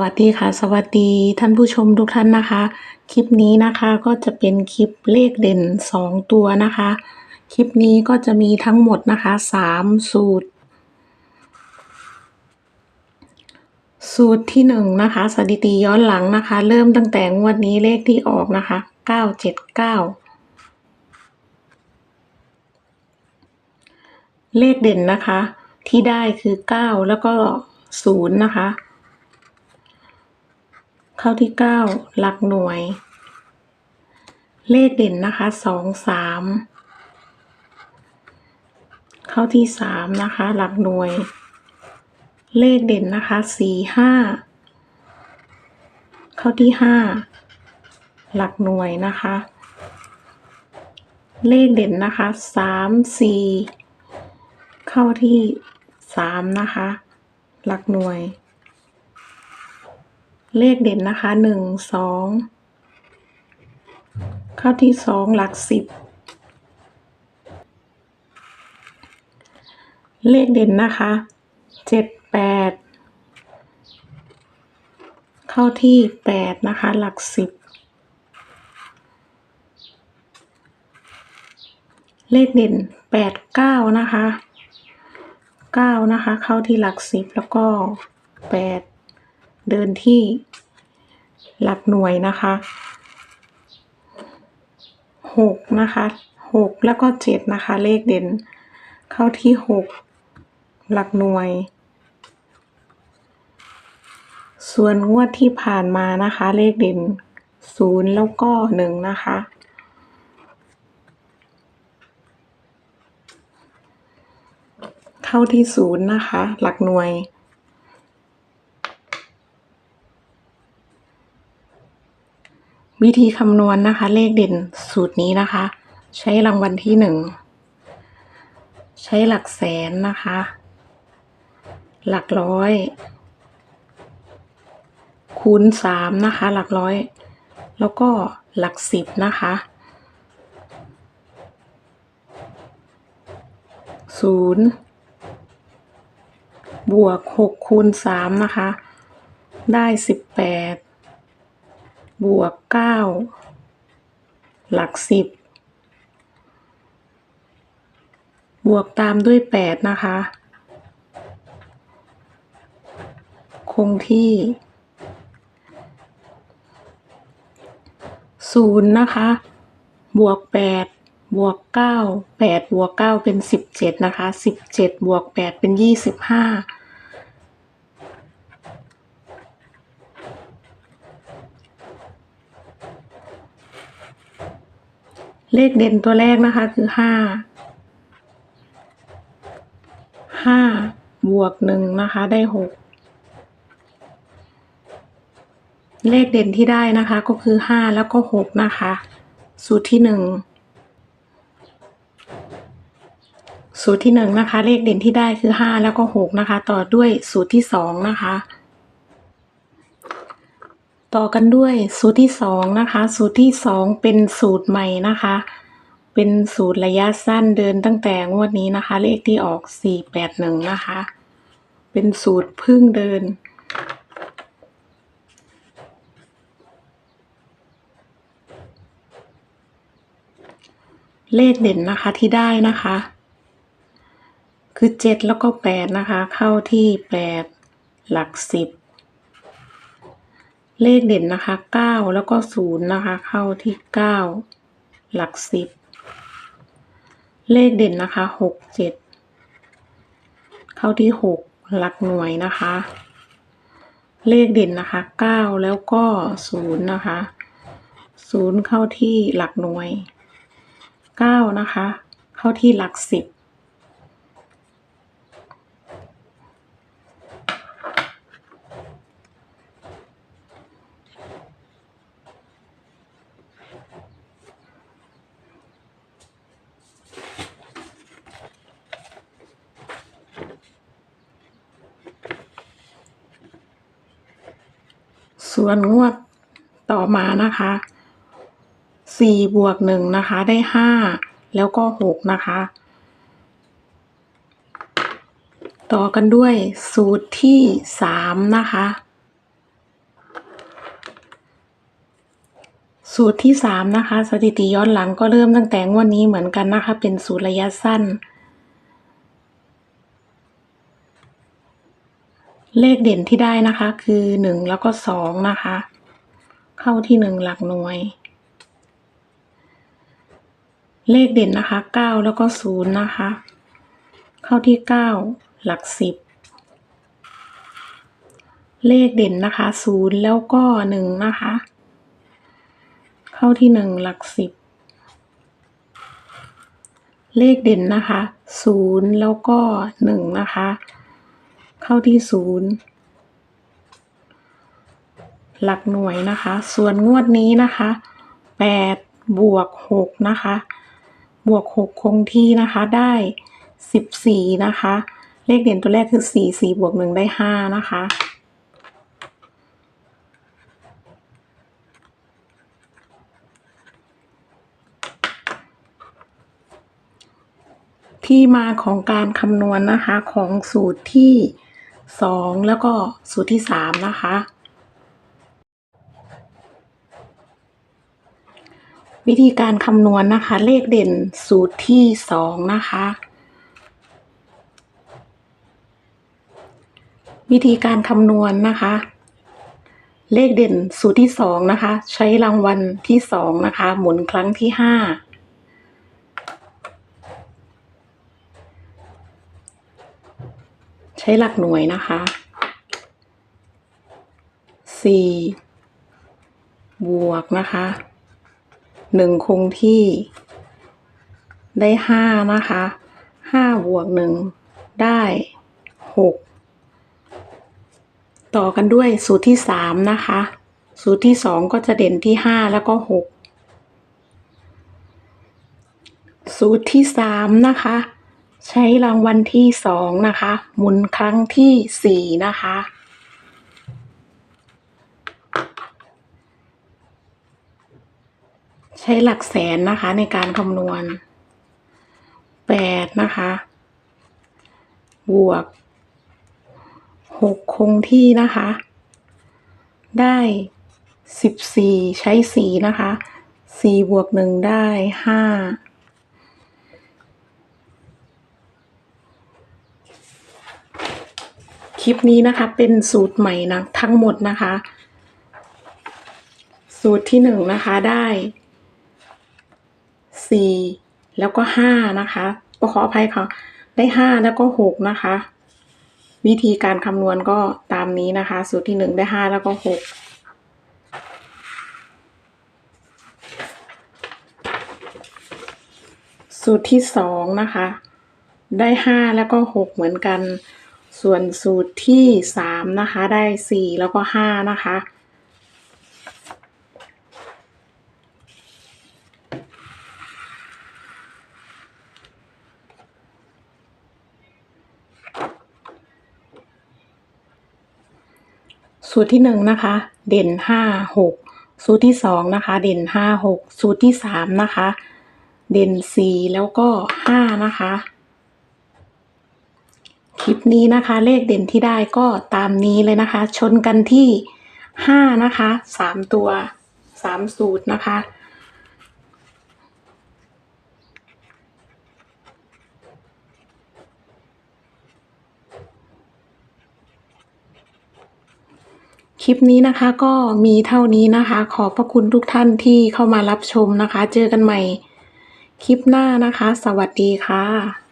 วัสดีค่ะ สวัสดีท่านผู้ชมทุกท่านนะคะ คลิปนี้นะคะก็จะเป็นคลิปเลขเด่น 2 ตัวนะคะ คลิปนี้ก็จะมีทั้งหมดนะคะ 3 สูตร สูตรที่ 1 นะคะ สถิติย้อนหลังนะคะ เริ่มตั้งแต่งวดนี้เลขที่ออกนะคะ 979เลขเด่นนะคะที่ได้คือ 9 แล้วก็ 0 นะคะ เข้าที่เก้าหลักหน่วย เลขเด่นนะคะสองสามเข้าที่สามนะคะ หลักหน่วย เลขเด่นนะคะสี่ห้าเข้าที่ห้าหลักหน่วยนะคะ เลขเด่นนะคะสามสี่เข้าที่สามนะคะ หลักหน่วย เลขเด่นนะคะหนึ่งสองเข้าที่สองหลักสิบเลขเด่นนะคะเจ็ดแปดเข้าที่แปดนะคะหลักสิบเลขเด่นแปดเก้านะคะเก้านะคะ เข้าที่หลักสิบแล้วก็แปด เดินที่หลักหน่วยนะคะหกนะคะหกแล้วก็เจ็ดนะคะ เลขเด่น เข้าที่หกหลักหน่วย ส่วนงวดที่ผ่านมานะคะ เลขเด่นศูนย์แล้วก็หนึ่งนะคะเข้าที่ศูนย์นะคะ หลักหน่วย วิธีคำนวณนะคะ เลขเด่นสูตรนี้นะคะ ใช้รางวัลที่หนึ่งใช้หลักแสนนะคะ หลักร้อย คูณสามนะคะ หลักร้อย แล้วก็หลักสิบนะคะศูนย์บวกหกคูณสามนะคะ ได้สิบแปด บวกเก้าหลักสิบบวกตามด้วยแปดนะคะ คงที่ศูนย์นะคะ บวกแปดบวกเก้าแปดบวกเก้าเป็นสิบเจ็ดนะคะสิบเจ็ดบวกแปดเป็นยี่สิบห้า เลขเด่นตัวแรกนะคะคือห้าห้าบวกหนึ่งนะคะได้หกเลขเด่นที่ได้นะคะก็คือห้าแล้วก็หกนะคะ สูตรที่หนึ่งสูตรที่หนึ่งนะคะ เลขเด่นที่ได้คือห้าแล้วก็หกนะคะ ต่อด้วยสูตรที่สองนะคะ ต่อกันด้วยสูตรที่สองนะคะ สูตรที่สองเป็นสูตรใหม่นะคะ เป็นสูตรระยะสั้นเดินตั้งแต่งวดนี้นะคะ เลขที่ออกสี่แปดหนึ่งนะคะ เป็นสูตรพึ่งเดินเลขเด่นนะคะที่ได้นะคะ คือเจ็ดแล้วก็แปดนะคะ เข้าที่แปดหลักสิบ เลขเด่นนะคะ 9 แล้วก็ 0 นะคะ เข้าที่ 9 หลัก 10 เลขเด่นนะคะ 6 7 เข้าที่ 6 หลักหน่วยนะคะ เลขเด่นนะคะ 9 แล้วก็ 0 นะคะ 0 เข้าที่หลักหน่วย 9 นะคะ เข้าที่หลัก 10 ส่วนงวดต่อมานะคะ4บวก1นะคะได้5แล้วก็6นะคะ ต่อกันด้วยสูตรที่3นะคะ สูตรที่3นะคะ สถิติย้อนหลังก็เริ่มตั้งแต่งวดนนี้เหมือนกันนะคะ เป็นสูตรระยะสั้น เลขเด่นที่ได้นะคะคือหนึ่งแล้วก็สองนะคะ เข้าที่หนึ่งหลักหน่วย เลขเด่นนะคะเก้าแล้วก็ศูนย์นะคะ เข้าที่เก้าหลักสิบเลขเด่นนะคะศูนย์แล้วก็หนึ่งนะคะ เข้าที่หนึ่งหลักสิบเลขเด่นนะคะศูนย์แล้วก็หนึ่งนะคะ เข้าที่ศูนย์หลักหน่วยนะคะ ส่วนงวดนี้นะคะแปดบวกหกนะคะ บวกหกคงที่นะคะได้สิบสี่นะคะ เลขเด่นตัวแรกคือสี่สี่บวกหนึ่งได้ห้านะคะ ที่มาของการคำนวณนะคะของสูตรที่ สองแล้วก็สูตรที่สามนะคะ วิธีการคำนวณนนะคะ เลขเด่นสูตรที่สองนะคะ วิธีการคำนวณนนะคะ เลขเด่นสูตรที่สองนะคะ ใช้รางวัลที่สองนะคะ หมุนครั้งที่ห้า ช้หลักหน่วยนะคะสี่บวกนะคะหนึ่งคงที่ ได้ห้านะคะห้าบวกหนึ่งได้หกต่อกันด้วยสูตรที่สามนะคะ สูตรที่สองก็จะเด่นที่ห้าแล้วก็หกสูตรที่สามนะคะ ใช้รางวัลที่สองนะคะ หมุนครั้งที่สี่นะคะ ใช้หลักแสนนะคะในการคำนวณแปดนะคะ บวกหกคงที่นะคะ ได้สิบสี่ใช้สี่นะคะสี่บวกหนึ่งได้ห้า คลิปนี้นะคะ เป็นสูตรใหม่นะทั้งหมดนะคะ สูตรที่หนึ่งนะคะได้สี่แล้วก็ห้านะคะขออภัยค่ะ ได้ห้าแล้วก็หกนะคะ วิธีการคำนวณก็ตามนี้นะคะ สูตรที่หนึ่งได้ห้าแล้วก็หกสูตรที่สองนะคะ ได้ห้าแล้วก็หกเหมือนกัน ส่วนสูตรที่สามนะคะได้สี่แล้วก็ห้านะคะ สูตรที่หนึ่งนะคะ เด่นห้าหกสูตรที่สองนะคะ เด่นห้าหกสูตรที่สามนะคะ เด่นสี่แล้วก็ห้านะคะ คลิปนี้นะคะ เลขเด่นที่ได้ก็ตามนี้เลยนะคะ ชนกันที่ห้านะคะสามตัวสามสูตรนะคะคลิปนี้นะคะก็มีเท่านี้นะคะ ขอบพระคุณทุกท่านที่เข้ามารับชมนะคะ เจอกันใหม่คลิปหน้านะคะ สวัสดีค่ะ